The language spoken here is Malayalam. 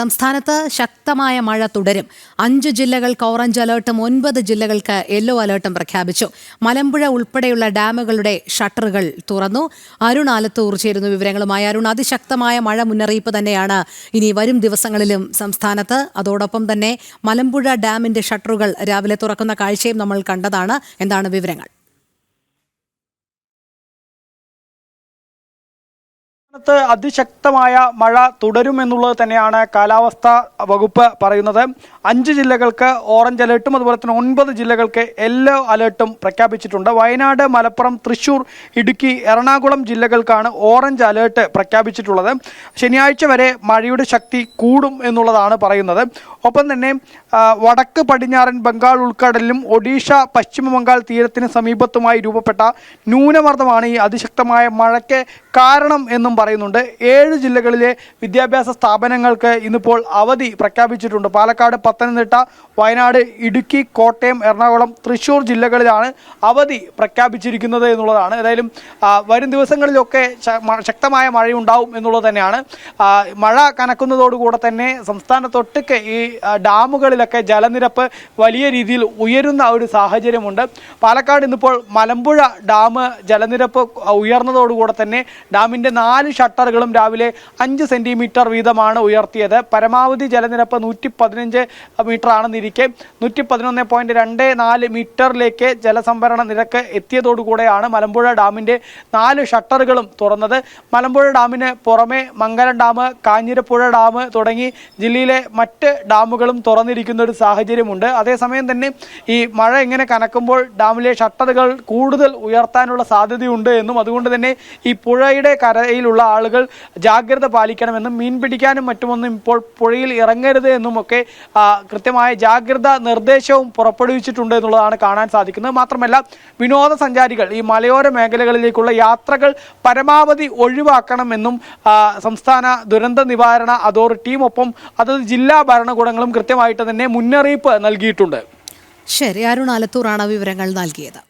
സംസ്ഥാനത്ത് ശക്തമായ മഴ തുടരും. അഞ്ച് ജില്ലകൾക്ക് ഓറഞ്ച് അലേർട്ടും ഒൻപത് ജില്ലകൾക്ക് യെല്ലോ അലേർട്ടും പ്രഖ്യാപിച്ചു. മലമ്പുഴ ഉൾപ്പെടെയുള്ള ഡാമുകളുടെ ഷട്ടറുകൾ തുറന്നു. അരുൺ ആലത്തൂർ ചേരുന്നു വിവരങ്ങളുമായി അരുൺ. അതിശക്തമായ മഴ മുന്നറിയിപ്പ് തന്നെയാണ് ഇനി വരും ദിവസങ്ങളിലും സംസ്ഥാനത്ത്. അതോടൊപ്പം തന്നെ മലമ്പുഴ ഡാമിന്റെ ഷട്ടറുകൾ രാവിലെ തുറക്കുന്ന കാഴ്ചയും നമ്മൾ കണ്ടതാണ്. എന്താണ് വിവരങ്ങൾ? സംസ്ഥാനത്ത് അതിശക്തമായ മഴ തുടരുമെന്നുള്ളത് തന്നെയാണ് കാലാവസ്ഥാ വകുപ്പ് പറയുന്നത്. അഞ്ച് ജില്ലകൾക്ക് ഓറഞ്ച് അലേർട്ടും അതുപോലെ തന്നെ ഒൻപത് ജില്ലകൾക്ക് യെല്ലോ അലേർട്ടും പ്രഖ്യാപിച്ചിട്ടുണ്ട്. വയനാട് മലപ്പുറം തൃശൂർ ഇടുക്കി എറണാകുളം ജില്ലകൾക്കാണ് ഓറഞ്ച് അലേർട്ട് പ്രഖ്യാപിച്ചിട്ടുള്ളത്. ശനിയാഴ്ച വരെ മഴയുടെ ശക്തി കൂടും എന്നുള്ളതാണ് പറയുന്നത്. ഒപ്പം തന്നെ വടക്ക് പടിഞ്ഞാറൻ ബംഗാൾ ഉൾക്കടലിലും ഒഡീഷ പശ്ചിമ ബംഗാൾ തീരത്തിന് സമീപത്തുമായി രൂപപ്പെട്ട ന്യൂനമർദ്ദമാണ് ഈ അതിശക്തമായ മഴയ്ക്ക് കാരണം എന്നും പറയുന്നുണ്ട്. ഏഴ് ജില്ലകളിലെ വിദ്യാഭ്യാസ സ്ഥാപനങ്ങൾക്ക് ഇന്നിപ്പോൾ അവധി പ്രഖ്യാപിച്ചിട്ടുണ്ട്. പാലക്കാട് പത്തനംതിട്ട വയനാട് ഇടുക്കി കോട്ടയം എറണാകുളം തൃശ്ശൂർ ജില്ലകളിലാണ് അവധി പ്രഖ്യാപിച്ചിരിക്കുന്നത് എന്നുള്ളതാണ്. ഏതായാലും വരും ദിവസങ്ങളിലൊക്കെ ശക്തമായ മഴയുണ്ടാവും എന്നുള്ളത് തന്നെയാണ്. മഴ കനക്കുന്നതോടുകൂടെ തന്നെ സംസ്ഥാനത്തൊട്ടൊക്കെ ഈ ഡാമുകളിലൊക്കെ ജലനിരപ്പ് വലിയ രീതിയിൽ ഉയരുന്ന ഒരു സാഹചര്യമുണ്ട്. പാലക്കാട് ഇന്നിപ്പോൾ മലമ്പുഴ ഡാം ജലനിരപ്പ് ഉയർന്നതോടുകൂടെ തന്നെ ഡാമിന്റെ നാല് ഷട്ടറുകളും രാവിലെ അഞ്ച് സെന്റിമീറ്റർ വീതമാണ് ഉയർത്തിയത്. പരമാവധി ജലനിരപ്പ് നൂറ്റി പതിനഞ്ച് മീറ്റർ ആണെന്നിരിക്കെ നൂറ്റി പതിനൊന്ന് പോയിന്റ് രണ്ട് നാല് മീറ്ററിലേക്ക് ജലസംഭരണ നിരക്ക് എത്തിയതോടുകൂടെയാണ് മലമ്പുഴ ഡാമിന്റെ നാല് ഷട്ടറുകളും തുറന്നത്. മലമ്പുഴ ഡാമിന് പുറമെ മംഗലം ഡാം കാഞ്ഞിരപ്പുഴ ഡാം തുടങ്ങി ജില്ലയിലെ മറ്റ് ഡാമുകളും തുറന്നിരിക്കുന്ന ഒരു സാഹചര്യമുണ്ട്. അതേസമയം തന്നെ ഈ മഴ ഇങ്ങനെ കനക്കുമ്പോൾ ഡാമിലെ ഷട്ടറുകൾ കൂടുതൽ ഉയർത്താനുള്ള സാധ്യതയുണ്ട് എന്നും അതുകൊണ്ട് തന്നെ ഈ പുഴയുടെ കരയിലുള്ള ആളുകൾ ജാഗ്രത പാലിക്കണമെന്നും മീൻ പിടിക്കാനും മറ്റുമൊന്നും ഇപ്പോൾ പുഴയിൽ ഇറങ്ങരുത് എന്നും ഒക്കെ കൃത്യമായ ജാഗ്രത നിർദ്ദേശവും പുറപ്പെടുവിച്ചിട്ടുണ്ട് എന്നുള്ളതാണ് കാണാൻ സാധിക്കുന്നത്. മാത്രമല്ല വിനോദസഞ്ചാരികൾ ഈ മലയോര മേഖലകളിലേക്കുള്ള യാത്രകൾ പരമാവധി ഒഴിവാക്കണമെന്നും സംസ്ഥാന ദുരന്ത നിവാരണ അതോറിറ്റിയും ഒപ്പം അതത് ജില്ലാ ഭരണകൂടങ്ങളും കൃത്യമായിട്ട് തന്നെ മുന്നറിയിപ്പ് നൽകിയിട്ടുണ്ട്. ശരി അരുൺ ആലത്തൂറാണ് വിവരങ്ങൾ നൽകിയത്.